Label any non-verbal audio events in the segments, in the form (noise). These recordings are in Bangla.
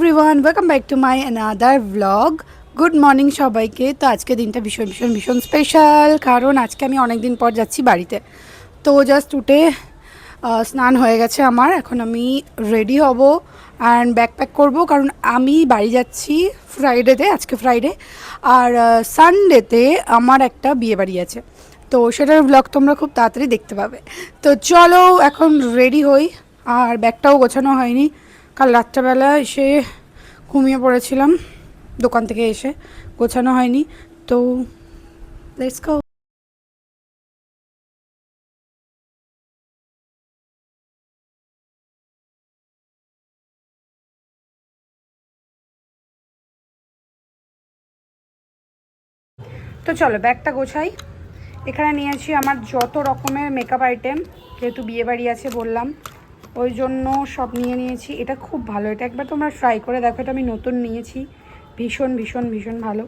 Everyone welcome back to my another blog good morning সবাইকে। তো আজকে দিনটা ভীষণ ভীষণ ভীষণ স্পেশাল কারণ আজকে আমি অনেক দিন পর যাচ্ছি বাড়িতে। তো জাস্ট উঠে স্নান হয়ে গেছে আমার। এখন আমি রেডি হব অ্যান্ড ব্যাকপ্যাক করব, কারণ আমি বাড়ি যাচ্ছি ফ্রাইডেতে আজকে ফ্রাইডে আর সানডেতে আমার একটা বিয়ে বাড়ি আছে। তো সেটার ব্লগ তোমরা খুব তাড়াতাড়ি দেখতে পাবে। তো চলো, এখন রেডি হই। আর ব্যাগটাও গোছানো হয়নি। কাল রাত্রেবেলা এসে ঘুমিয়ে পড়েছিলাম, দোকান থেকে এসে। গোছানো হয়নি, তো লেটস গো তো চলো, ব্যাগটা গোছাই। এখানে নিয়েছি আমার যত রকমের মেকআপ আইটেম যেহেতু বিয়ে বাড়ি আছে বললাম। ওই জন্য সব নিয়ে নিয়েছি। এটা খুব ভালো। এটা একবার তোমরা ট্রাই করে দেখো। এটা আমি নতুন নিয়েছি। ভীষণ ভীষণ ভীষণ ভালো।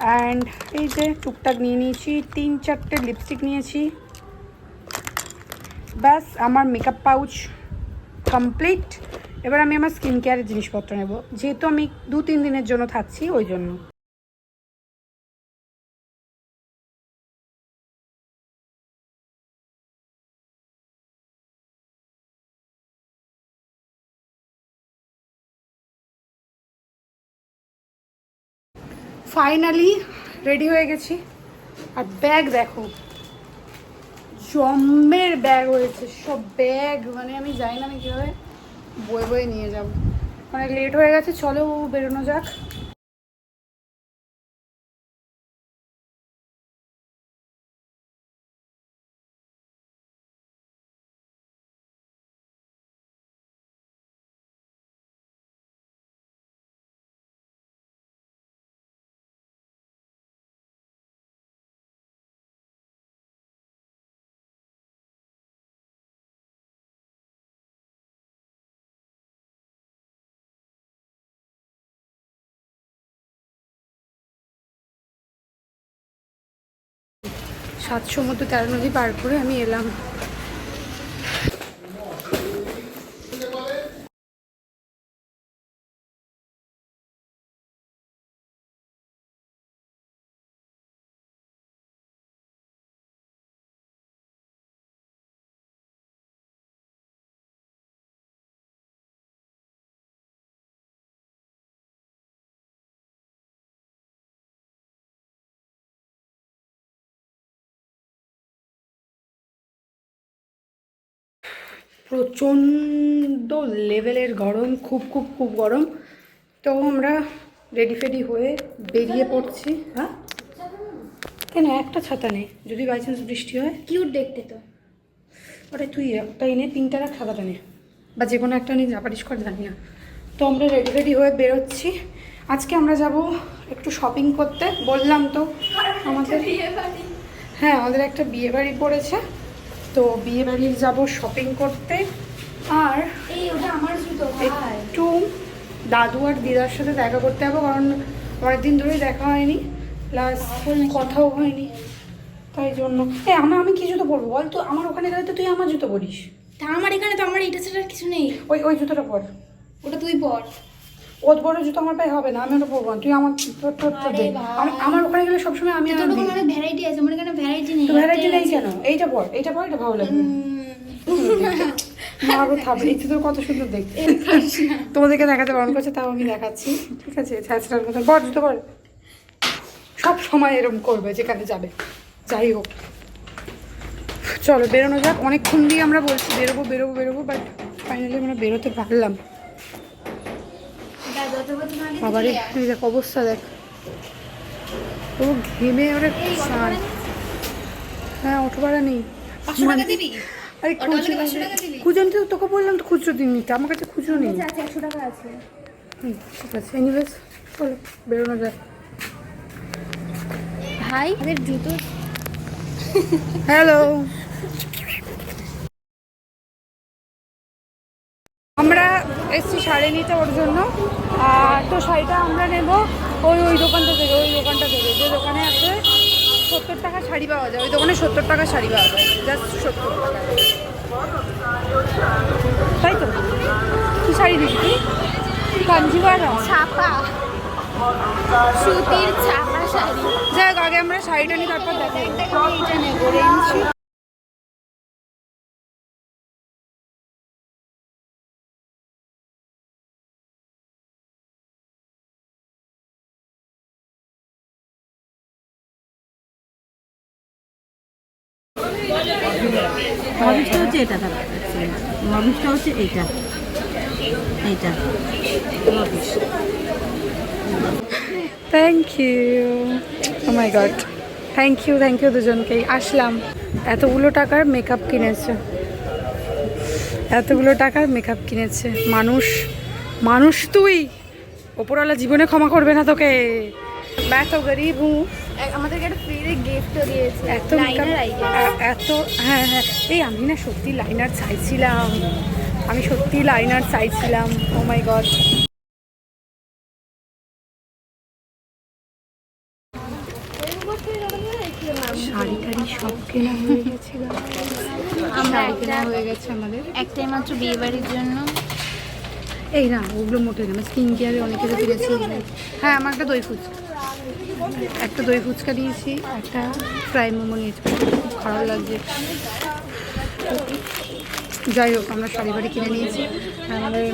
অ্যান্ড এই যে টুকটাক নিয়ে নিয়েছি, তিন চারটে লিপস্টিক নিয়েছি। ব্যাস, আমার মেকআপ পাউচ কমপ্লিট এবার আমি আমার স্কিন কেয়ারের জিনিসপত্র নেব। যেহেতু আমি দু তিন দিনের জন্য থাকছি, ওই জন্য। ফাইনালি রেডি হয়ে গেছি। আর ব্যাগ দেখো জম্মের ব্যাগ হয়েছে সব ব্যাগ মানে আমি জানি না আমি কীভাবে বয়ে বয়ে নিয়ে যাব। মানে লেট হয়ে গেছে, চলো বেরোনো যাক। সাত মতো তেরো নদী পার করে আমি এলাম। প্রচণ্ড লেভেলের গরম খুব খুব খুব গরম। তো আমরা রেডি ফেডি হয়ে বেরিয়ে পড়ছি হ্যাঁ? কেন একটা ছাতা নেই যদি বাই চান্স বৃষ্টি হয়। কিউট দেখতে তো। ওটা তুই একটা এনে তিনটা রাখ ছাতাটা নে। বা যে কোনো একটা নিয়ে জাপাটিস কর জানি না। তো আমরা রেডি ফেডি হয়ে বেরোচ্ছি। আজকে আমরা যাব একটু শপিং করতে বললাম তো আমাদের হ্যাঁ আমাদের একটা বিয়ে বাড়ি পড়েছে। তো বিয়ে বাড়ির যাব শপিং করতে। আর এই ওটা আমার জুতো একটু দাদু আর দিদার সাথে দেখা করতে হবে কারণ অনেকদিন ধরেই দেখা হয়নি। প্লাস কথাও হয়নি। তাই জন্য। এ আমার আমি কি জুতো পরবো? বল তো আমার ওখানে গেলে তো তুই আমার জুতো পরিস। তা আমার এখানে তো আমার এটা ছাড়া কিছু নেই। ওই ওই জুতোটা পর। ওটা তুই পর। ওর বড় জুতো আমার পায়ে হবে না আমি ওটা পরবো না। তুই আমার তোর তোর তোর দে। আমার ওখানে গেলে সবসময় আমি তোর ওখানে অনেক ভ্যারাইটি আছে আমার এখানে ভ্যারাইটি নেই ভ্যারাইটি নেই কেন? এইটা পর এইটা পর এটা ভালো লাগবে। মারো থাকবে এই জুতো কত সুন্দর দেখতে। তোমাদেরকে দেখাতে বারণ করছে তাও আমি দেখাচ্ছি। ঠিক আছে ছ্যাঁচড়ার মতন বর জুতো বর সব সময় এরকম করবে যেখানে যাবে। যাই হোক। চলো বেরোনো যাক। অনেকক্ষণ দিয়ে আমরা বলছি বেরোবো বেরোবো বেরোবো বাট ফাইনালি আমরা বেরোতে পারলাম। বাবারে দেখ অবস্থা দেখ। ও ঘেমে ওরা হ্যাঁ অটো ভাড়া নেই। দিবি? আরে খুচরো খুচরো তো তোকে বললাম তো খুচরো দিন নিতে আমার কাছে খুচরো নেই। একশো টাকা আছে। হুম, ঠিক আছে। এনিওয়েজ চলো বেরোনো যায় ভাই আমাদের জুতো হ্যালো এসছি শাড়ি নিতে ওর জন্য। আর তো শাড়িটা আমরা নেব ওই ওই দোকানটা থেকে ওই দোকানটা থেকে। যে দোকানে আছে সত্তর টাকা শাড়ি পাওয়া যায় ওই দোকানে সত্তর টাকা শাড়ি পাওয়া যায় জাস্ট সত্তর টাকা। তাই তো? কি শাড়ি দিবি তুই? কাঞ্জিভারা ছাপা। সুতির ছাপা শাড়ি। যাই হোক, আগে আমরা শাড়িটা নিই তারপর দেখো এইটা নেব রেঞ্জ মবিসটা হচ্ছে এটা দাদা মবিসটা হচ্ছে এইটা এইটা Mobis thank you oh my God thank you thank you দুজনকেই আসলাম এতগুলো টাকার মেকআপ কিনেছে এতগুলো টাকার মেকআপ কিনেছে মানুষ মানুষ তুই ওপরওয়ালা জীবনে ক্ষমা করবে না তোকে मैं तो गरीब हूँ আমাদেরকে একটা ফ্রিতে গিফটও দিয়েছে এত হ্যাঁ হ্যাঁ। এই আমি না সত্যি লাইনার চাইছিলাম। আমি সত্যি লাইনার চাইছিলাম। ও মাই গড শাড়ি টাড়ি সব কেনা হয়ে গেছে আমরা কেনা হয়ে গেছে আমাদের। একটাই মাত্র বিয়ে বাড়ির জন্য। এই না ওগুলো মোটে না। স্কিন কেয়ারে অনেক কিছু কিনেছি। হ্যাঁ আমার একটা দই ফুচকা। একটা দই ফুচকা দিয়েছি একটা ফ্রাই মোমো নিয়েছি। খুব খারাপ লাগছে। যাই হোক আমরা শাড়ি বাড়ি কিনে নিয়েছি। আমাদের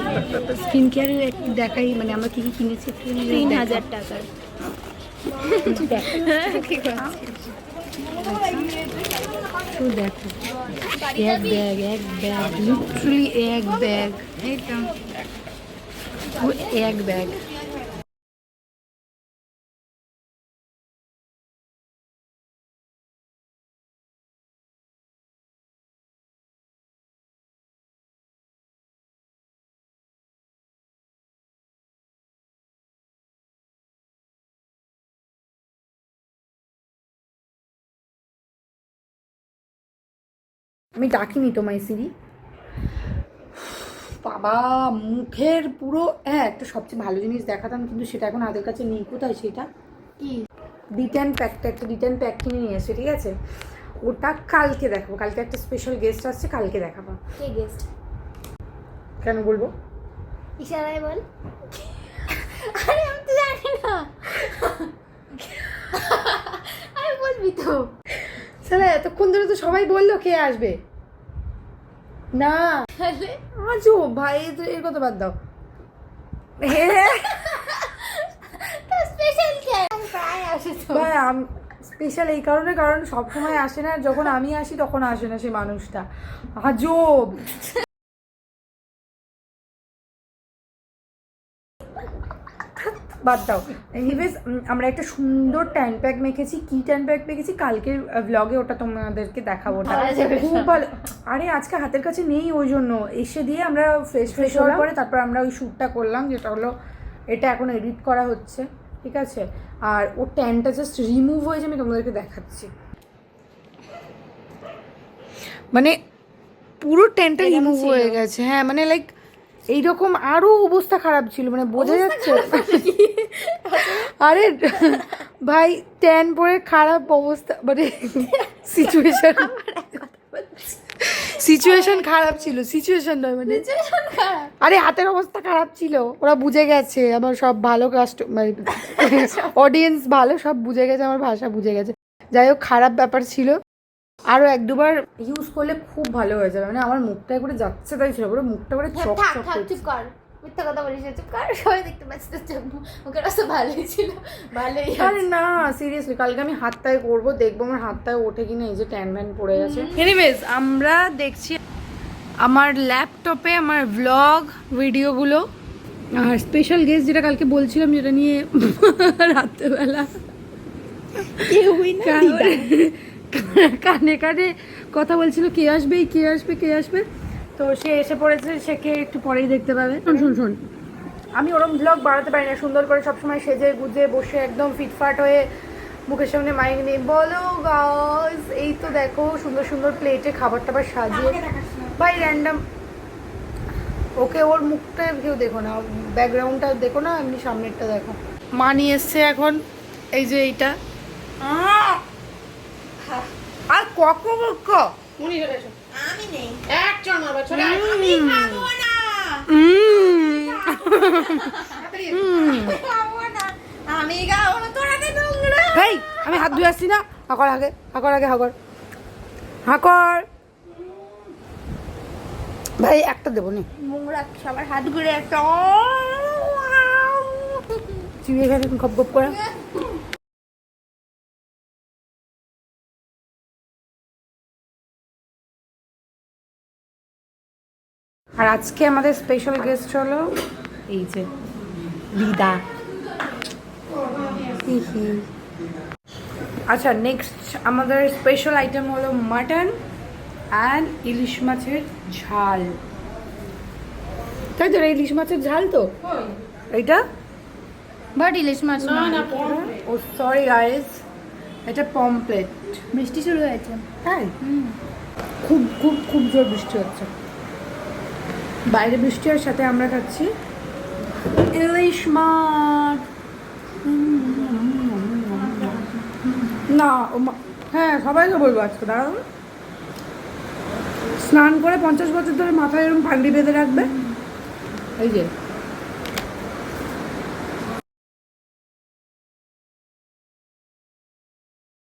স্কিন কেয়ারে দেখাই মানে আমরা কী কী কিনেছি তিন হাজার টাকার দেখো। এক ব্যাগ এক ব্যাগ লিটারালি এক ব্যাগ। এক ব্যাগ। আমি ডাকিনি তোমায় সিরি। বাবা মুখের পুরো হ্যাঁ একটা সবচেয়ে ভালো জিনিস দেখাতাম কিন্তু সেটা এখন হাতের কাছে নেই। কোথায় সেটা? কি? ডিটেন প্যাকটা একটা ডিটেন প্যাক কিনে নিয়ে এসে ঠিক আছে? ওটা কালকে দেখাবো কালকে একটা স্পেশাল গেস্ট আসছে কালকে দেখাবো। কে গেস্ট কেন বলব? ইশারায় বল। আরে আমি তো জানি না। আরে বলবি তো। স্যার এতক্ষণ ধরে তো সবাই বলল কে আসবে। না। আজও ভাই এর কথা বাদ দাও। ভাই স্পেশাল এই কারণে কারণ সবসময় আসে না যখন আমি আসি তখন আসে না সেই মানুষটা। আজব বাদ দাও। এনিওয়েজ আমরা একটা সুন্দর ট্যান প্যাক মেখেছি। কি ট্যান প্যাক মেখেছি? কালকের ব্লগে ওটা তোমাদেরকে দেখাবো ওটা। খুব ভালো। আরে আজকে হাতের কাছে নেই ওই জন্য। এসে দিয়ে আমরা ফ্রেশ ফ্রেশ হওয়ার পরে তারপর আমরা ওই শ্যুটটা করলাম যেটা হলো এটা এখন এডিট করা হচ্ছে। ঠিক আছে? আর ওর ট্যানটা জাস্ট রিমুভ হয়েছে আমি তোমাদেরকে দেখাচ্ছি। মানে পুরো ট্যানটা রিমুভ হয়ে গেছে। হ্যাঁ মানে লাইক এইরকম আরও অবস্থা খারাপ ছিল মানে বোঝা যাচ্ছে। আরে ভাই ট্যান পরে খারাপ অবস্থা মানে সিচুয়েশন সিচুয়েশন খারাপ ছিল সিচুয়েশন নয় মানে আরে হাতের অবস্থা খারাপ ছিল ওরা বুঝে গেছে আমার সব ভালো কাস্টমার অডিয়েন্স (laughs) ভালো সব বুঝে গেছে আমার ভাষা বুঝে গেছে। যাই হোক খারাপ ব্যাপার ছিল। আরও এক দুবার ইউজ করলে খুব ভালো হয়ে যাবে। মানে আমার মুখটা করে যাচ্ছে তাই ছিল পুরো মুখটা করে চক চক কর। মিথ্যা কথা বলিস না, চুপ কর। সবাই দেখতে পাচ্ছে তোর চোখ মুখের অবস্থা ভালোই ছিল। ভালোই আরে না সিরিয়াসলি কালকে আমি হাতটায় করব দেখব আমার হাতটায় ওঠে কিনা এই যে ট্যান ভ্যান পড়ে গেছে। এনিওয়েজ আমরা দেখছি আমার ল্যাপটপে আমার ব্লগ ভিডিওগুলো আর স্পেশাল গেস্ট যেটা কালকে বলছিলাম যেটা নিয়ে (laughs) রাত্রেবেলা। কানে- কানে কানে কথা বলছিল কে আসবে? কে আসবে? কে আসবে? তো সে এসে পড়েছে সে কে একটু পরেই দেখতে পাবে। শোন শোন শোন। আমি ওরম ব্লগ বাড়াতে পারি না সুন্দর করে সবসময় সেজে গুজে বসে একদম ফিটফাট হয়ে মুখের সামনে মাইক নিয়ে বলো গাইস এই তো দেখো সুন্দর সুন্দর প্লেটে খাবার টাবার সাজিয়ে ভাই র্যান্ডাম ওকে ওর মুখটা কেউ দেখো না ব্যাকগ্রাউন্ডটা দেখো না এমনি সামনেরটা দেখো। মা নিয়ে এসছে এখন এই যে এইটা। আর কক কক উনি চলে এসো আমি নেই। এক চড় মারবা চলে আমি খাব না। আমি গাবো না। তোরা কে নোংরা। এই আমি হাত ধুয়ে আসছি না। হাকর আগে হাকর আগে হাকর। হাকর। ভাই একটা দেবো নি। নোংরা সবার হাত ঘুরে একটা চিবিয়ে গেলে গপ গপ করে। আর আজকে আমাদের স্পেশাল গেস্ট হলো এই যে হি। আচ্ছা নেক্সট আমাদের স্পেশাল আইটেম হলো মাটন অ্যান্ড ইলিশ মাছের ঝাল। তাই তো ইলিশ মাছের ঝাল তো? এইটা? বাট ইলিশ মাছ না ও সরি গাইস এটা পমপ্লেট। বৃষ্টি শুরু হয়েছে। তাই? খুব খুব খুব জোর বৃষ্টি হচ্ছে। বাইরে বৃষ্টি হওয়ার সাথে আমরা খাচ্ছি ইলিশ মাছ। না হ্যাঁ সবাইকে বলব আজকে, দাঁড়াও। স্নান করে পঞ্চাশ বছর ধরে মাথায় এরকম পাগড়ি বেঁধে রাখবে। এই যে